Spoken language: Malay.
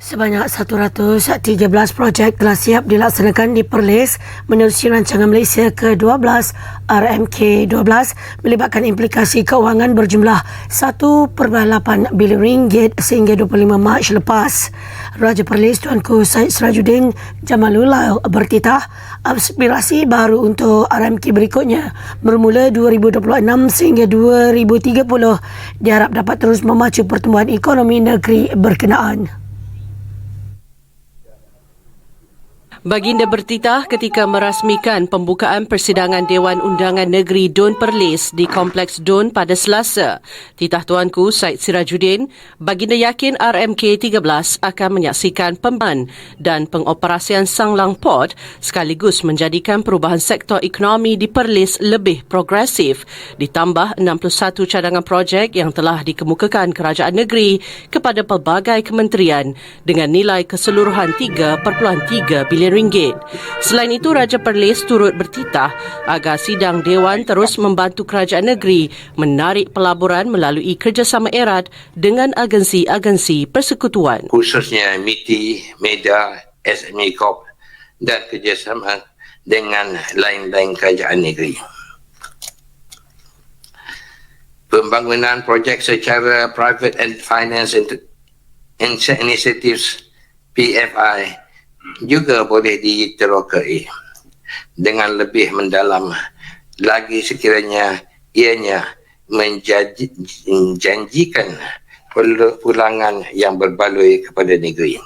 Sebanyak 113 projek telah siap dilaksanakan di Perlis menerusi rancangan Malaysia ke-12 RMK-12 melibatkan implikasi keuangan berjumlah 1.8 bilion ringgit sehingga 25 Mac lepas. Raja Perlis Tuanku Syed Sirajuddin Jamalullah bertitah aspirasi baru untuk RMK berikutnya bermula 2026 sehingga 2030 diharap dapat terus memacu pertumbuhan ekonomi negeri berkenaan. Baginda bertitah ketika merasmikan pembukaan persidangan Dewan Undangan Negeri Don Perlis di Kompleks Don pada Selasa. Titah Tuanku Syed Sirajuddin, Baginda yakin RMK 13 akan menyaksikan pemban dan pengoperasian Sanglang Port sekaligus menjadikan perubahan sektor ekonomi di Perlis lebih progresif ditambah 61 cadangan projek yang telah dikemukakan kerajaan negeri kepada pelbagai kementerian dengan nilai keseluruhan 3.3 bilion ringgit. Selain itu, Raja Perlis turut bertitah agar sidang Dewan terus membantu kerajaan negeri menarik pelaburan melalui kerjasama erat dengan agensi-agensi persekutuan. khususnya MITI, MEDA, SME Corp dan kerjasama dengan lain-lain kerajaan negeri. Pembangunan projek secara private and finance initiatives PFI juga boleh diterokai dengan lebih mendalam lagi sekiranya ianya menjanji- menjanjikan pulangan yang berbaloi kepada negeri.